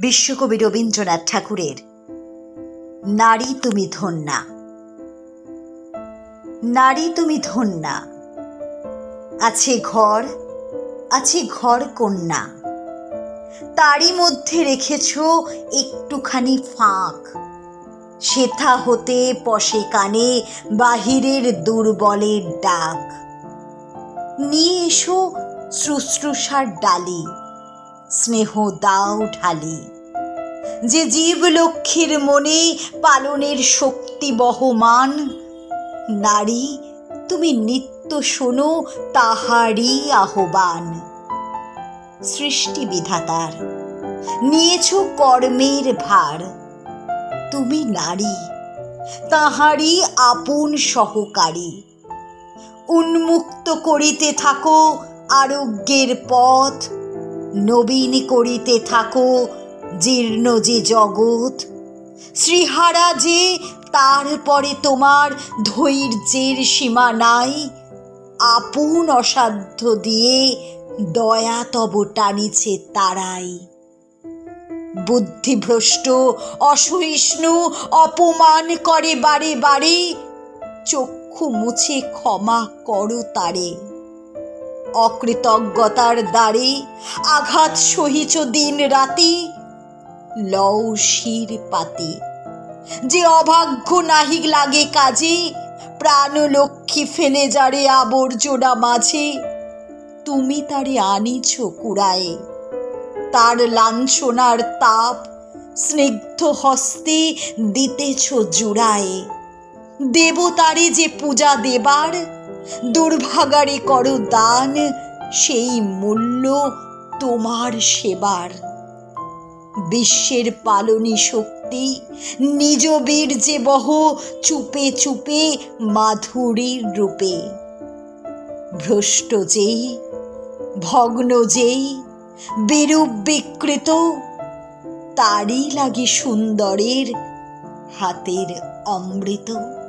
বিশ্বকবি রবীন্দ্রনাথ ঠাকুরের নারী তুমি ধন্যা। নারী তুমি ধন্যা। আছে ঘর আছে ঘর কন্যা। তারই মধ্যে রেখেছ একটুখানি ফাঁক। সেথা হতে পশে কানে বাহিরের দুর্বলের ডাক। নিয়ে এসো শুশ্রূষার ডালি। স্নেহ দাও ঢালি। যে জীব লক্ষ্মীর মনে পালনের শক্তি বহমান, নারী, তুমি নিত্য শোনো তাহারই আহ্বান। সৃষ্টি বিধাতার, নিয়েছ কর্মের ভার। তুমি নারী, তাহারই আপন সহকারী। উন্মুক্ত করিতে থাকো আরোগ্যের পথ নবীন করিতে থাকো, জীর্ণ যে জগৎ। শ্রীহারা যে তারপরে তোমার ধৈর্যের সীমা নাই। আপন অসাধ্য দিয়ে দয়া তব টানিছে তারাই। বুদ্ধিভ্রষ্ট, অসহিষ্ণু, অপমান করে বারে বারে, চক্ষু মুছে ক্ষমা করো তারে। অকৃতজ্ঞতার দ্বারে আঘাত সহিছ দিন রাতি, লও শির পাতি। যে অভাগ্য নাহি লাগে কাজে, প্রাণ লক্ষ্মী ফেলে যারে আবর্জনা মাঝে, তুমি তারে আনিছ কুড়ায়ে। তার লাঞ্ছনার তাপ স্নিগ্ধ হস্তে দিতেছ জুড়ায়ে। দেবতারে যে পূজা দেবার দুর্ভাগারে করো দান, সেই মূল্য তোমার সেবার। বিশ্বের পালনী শক্তি, নিজ বীর্যে বহ, চুপে চুপে মাধুরীর রূপে। ভ্রষ্ট যেই, ভগ্ন যেই, বিরূপ বিকৃত, তারই লাগে সুন্দরের হাতের অমৃত।